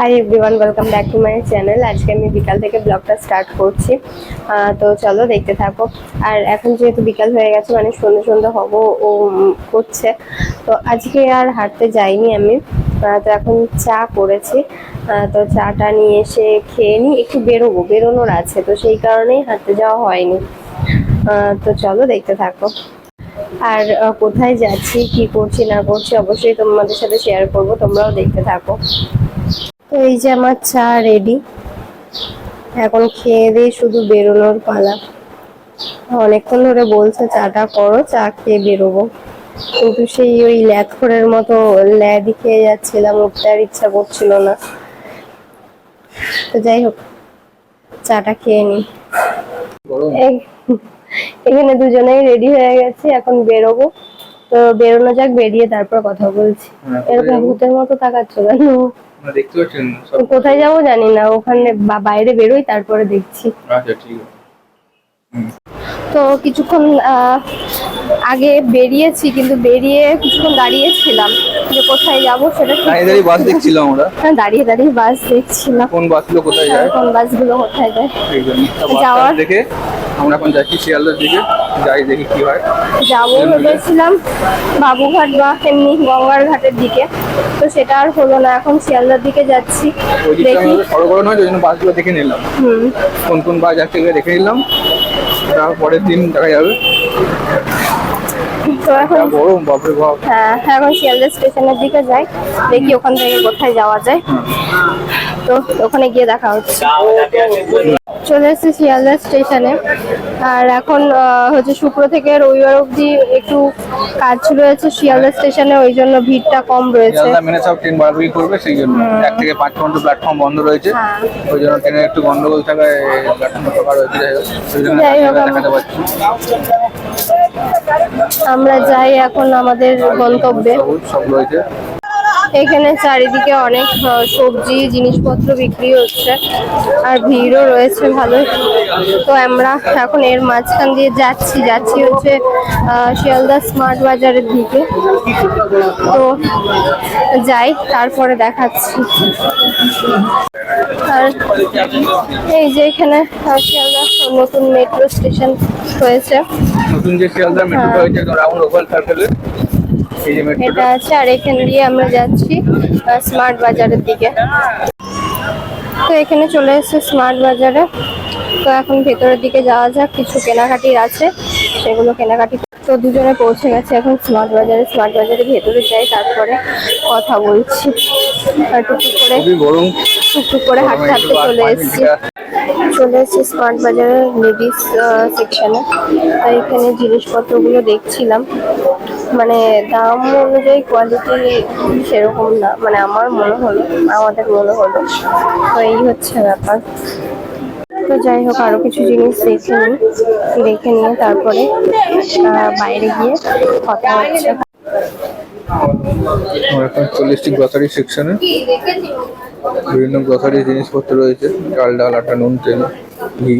Hi everyone welcome back to my channel আজকে আমি বিকাল থেকে ব্লগটা স্টার্ট করছি। তো চলো দেখতে থাকো। আর এখন যেহেতু বিকাল হয়ে গেছে মানে সন্ধ্যে সন্ধ্যে হব, ও করছে। তো আজকে আর হাঁটতে যাইনি আমি। তো এখন চা করেছি। তো চাটা নিয়ে এসে খেয়ে নিই। একটু বেরোবো, বেরোনোর আছে, তো সেই কারণেই হাঁটতে যাওয়া হয়নি। তো চলো দেখতে থাকো। আর কোথায় যাচ্ছি, কি করছি, না করছি, অবশ্যই তোমাদের সাথে শেয়ার করব, তোমরাও দেখতে থাকো। তো এই যে আমার চা রেডি এখন খেয়ে দিয়ে শুধু বেরোনোর পালা। অনেকক্ষণ ধরে বলছে চাটা করো চা খেয়ে বেরোবো। কিন্তু সেই ওই ল্যাথখোরের মতো ল্যাদি খেয়ে যাচ্ছিলাম উঠতে আর ইচ্ছা করছিল না। তো যাই হোক চাটা খেয়ে নি এখানে দুজনেই রেডি হয়ে গেছি এখন বেরোবো। তো বেরোনো যাক বেরিয়ে তারপর কথা বলছি। হ্যাঁ, এরকম? ভূতের মতো তাকাচ্ছ কেন? আপনারা দেখতে পাচ্ছেন কোথায় যাব জানি না ওখানে বাইরে বেরোই তারপরে দেখছি। আচ্ছা ঠিক আছে। তো কিছুক্ষণ আহ, আগে বেরিয়েছি কিন্তু বেরিয়ে কিছুক্ষণ দাঁড়িয়েছিলাম যে কোথায় যাব সেটা দাঁড়িয়ে দাঁড়িয়ে বাস দেখছিলাম আমরা। হ্যাঁ, দাঁড়িয়ে দাঁড়িয়ে বাস দেখছিলাম। কোন বাসগুলো কোথায় যায়? কোন বাসগুলো কোথায় যায়? যাওয়ার- দেখে আমরা এখন যাচ্ছি শিয়ালদার দিকে যাই দেখি কি হয়। যাব ভেবেছিলাম বাবুঘাট বা এমনি গঙ্গার ঘাটের দিকে তো সেটা আর হলো না এখন শিয়ালদার দিকে যাচ্ছি দেখি। আমাদের সরগরম হয় ওই জন্য বাসগুলো দেখে নিলাম। হুম। কোন কোন বাস যাচ্ছে দেখে নিলাম তার পরের দিন দেখা যাবে। তো এখন যা গরম বাপরে বাপ। হ্যাঁ এখন শিয়ালদা স্টেশনের দিকে যাই দেখি ওখান থেকে কোথায় যাওয়া যায়। তো ওখানে গিয়ে দেখা হচ্ছে। চলে এসেছি শিয়ালদা স্টেশনে। আর এখন হচ্ছে শুক্র থেকে রবিবার অবধি একটু কাজ রয়েছে শিয়ালদা স্টেশনে ওই জন্য ভিড়টা কম রয়েছে। মেনে সব ট্রেন বাড়াবাড়ি করবে সেই জন্য। এক থেকে পাঁচ ঘণ্টা প্ল্যাটফর্ম বন্ধ রয়েছে। হ্যাঁ। ওই জন্য ট্রেনের একটু গন্ডগোল থাকায় প্ল্যাটফর্ম ফাঁকা রয়েছে যাই হোক আমরা যাই এখন আমাদের গন্তব্যে। সব রয়েছে। এখানে চারিদিকে অনেক সবজি জিনিসপত্র বিক্রি হচ্ছে আর ভিড়ও রয়েছে ভালো তো আমরা এখন এর মাঝখান দিয়ে যাচ্ছি যাচ্ছি হচ্ছে শিয়ালদা স্মার্ট বাজারের দিকে। তো যাই তারপরে দেখাচ্ছি। আর এই যে এখানে শিয়ালদা নতুন মেট্রো স্টেশন হয়েছে। নতুন যে শিয়ালদা মেট্রোটা হয়েছে রাউন্ড ওভাল সার্কেলে এই যে এটা আছে আর এখান দিয়ে আমরা যাচ্ছি স্মার্ট বাজারের দিকে। তো এখানে চলে এসেছে স্মার্ট বাজারে তো এখন ভেতরের দিকে যাওয়া যাক কিছু কেনাকাটির আছে সেগুলো কেনাকাটি তো দুজনে পৌঁছে গেছে এখন স্মার্ট বাজারে স্মার্ট বাজারে ভেতরে যাই তারপরে কথা বলছি। টুকটুক করে টুকটুক করে হাঁটতে হাঁটতে চলে এসেছি। চলে এসেছি স্মার্ট বাজারের লেডিস সেকশনে আর এখানে জিনিসপত্রগুলো দেখছিলাম। মানে দাম অনুযায়ী কোয়ালিটি সেরকম না মানে আমার মনে হলো, আমাদের মনে হলো। তো এই হচ্ছে ব্যাপার। তো যাই হোক, আরও কিছু জিনিস দেখে নিই, দেখে নিয়ে তারপরে বাইরে গিয়ে কথা হচ্ছে। আমরা এখন চলে গ্রসারি সেকশনে বিভিন্ন গ্রসারি জিনিসপত্র রয়েছে চাল ডাল, আটা, নুন, তেল, ঘি।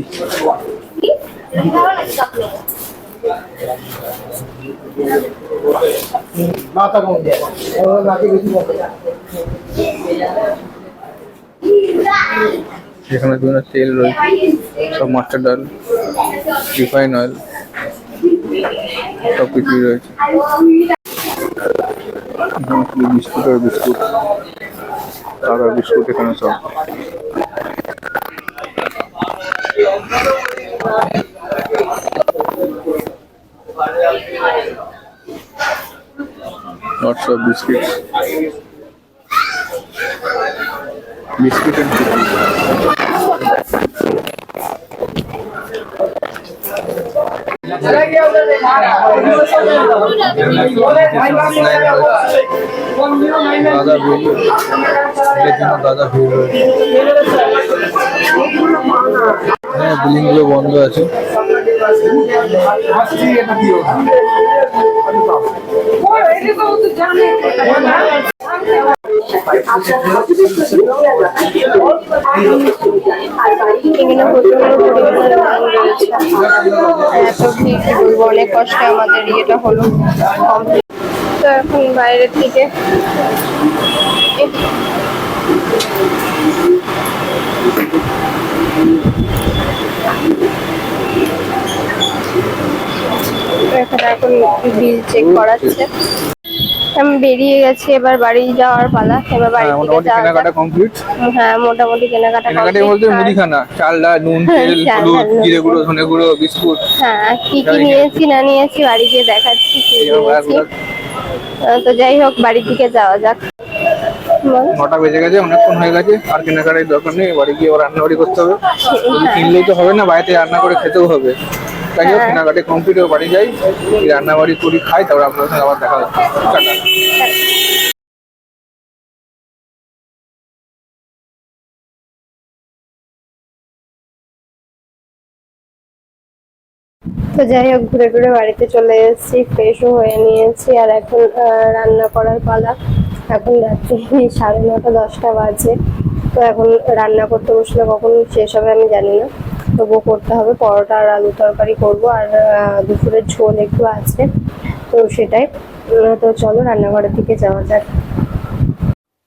এখানে বিভিন্ন তেল রয়েছে, সব মাস্টার ডাল, রিফাইন অয়েল, সব কিছুই রয়েছে। বিস্কুট আর বিস্কুট, সাদা বিস্কুট এখানে সব। lots of biscuits biscuit and cookies দাদা ভিড় এর জন্য দাদা ভিড় রয়েছে হ্যাঁ বিলিং গুলো বন্ধ আছে দাম রয়েছে এত ভিড় কি বলব অনেক কষ্টে আমাদের ইয়েটা হলো কমপ্লিট তো এখন বাইরের থেকে এখানে এখন বিল চেক করাচ্ছে। আমি বেরিয়ে গেছি এবার বাড়ি যাওয়ার পালা। এবার বাড়ি হ্যাঁ, থেকে কেনাকাটা কমপ্লিট হ্যাঁ মোটামুটি কেনাকাটা কেনাকাটা বলতে মুদিখানা চাল ডাল নুন তেল হলুদ জিরে গুঁড়ো ধনে গুঁড়ো বিস্কুট। হ্যাঁ কি কি নিয়েছি না নিয়েছি বাড়ি গিয়ে দেখাচ্ছি কি নিয়েছি। তো যাই হোক বাড়ির দিকে যাওয়া যাক। নটা বেজে গেছে অনেকক্ষণ হয়ে গেছে আর কেনাকাটার দরকার নেই বাড়ি গিয়ে আবার রান্নাবাড়ি করতে হবে। শুধু কিনলেই তো হবে না বাড়িতে রান্না করে খেতেও হবে। তাই হোক হ্যাঁ। কেনাকাটি কমপ্লিট হয়ে বাড়ি যাই রান্নাবাড়ি করি খাই তারপর আপনার সঙ্গে আবার দেখা হচ্ছে। তো যাই হোক ঘুরে ঘুরে বাড়িতে চলে এসেছি ফ্রেশও হয়ে নিয়েছি আর এখন রান্না করার পালা। এখন রাত্রি সাড়ে নটা দশটা বাজে। তো এখন রান্না করতে বসলে কখন শেষ হবে আমি জানি না। তবুও করতে হবে। পরোটা আর আলু তরকারি করব আর দুপুরের ঝোল একটু আছে। তো সেটাই। তো চলো রান্নাঘরের দিকে যাওয়া যাক।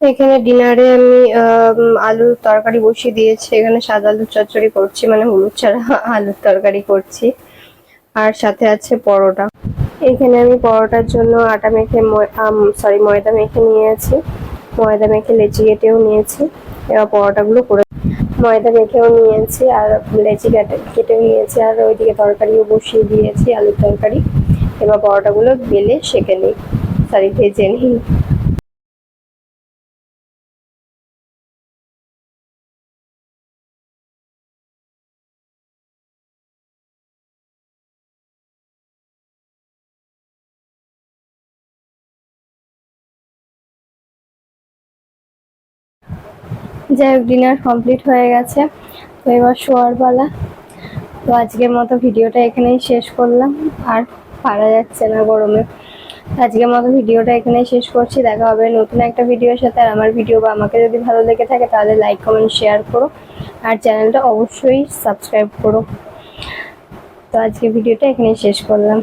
এখানে ডিনারে আমি আলুর তরকারি বসিয়ে দিয়েছি। এখানে সাদা আলুর চচ্চড়ি করছি মানে হলুদ ছাড়া আলুর তরকারি করছি। আর সাথে আছে পরোটা। এখানে আমি পরোটার জন্য আটা মেখে সরি ময়দা মেখে নিয়েছি। ময়দা মেখে লেচি কেটেও নিয়েছি। এবার পরোটাগুলো করে ময়দা মেখেও নিয়েছি আর লেচি কেটে কেটেও নিয়েছি আর ওইদিকে তরকারিও বসিয়ে দিয়েছি, আলুর তরকারি। এবার পরোটাগুলো বেলে সেঁকে নিই। সরি ভেজে নিই। যাই হোক ডিনার কমপ্লিট হয়ে গেছে। তো এবার শোয়ার পালা। তো আজকের মতো ভিডিওটা এখানেই শেষ করলাম। আর পারা যাচ্ছে না গরমে। আজকের মতো ভিডিওটা এখানেই শেষ করছি। দেখা হবে নতুন একটা ভিডিওর সাথে। আর আমার ভিডিও বা আমাকে যদি ভালো লেগে থাকে, তাহলে লাইক কমেন্ট শেয়ার করো। আর চ্যানেলটা অবশ্যই সাবস্ক্রাইব করো। তো আজকে ভিডিওটা এখানেই শেষ করলাম।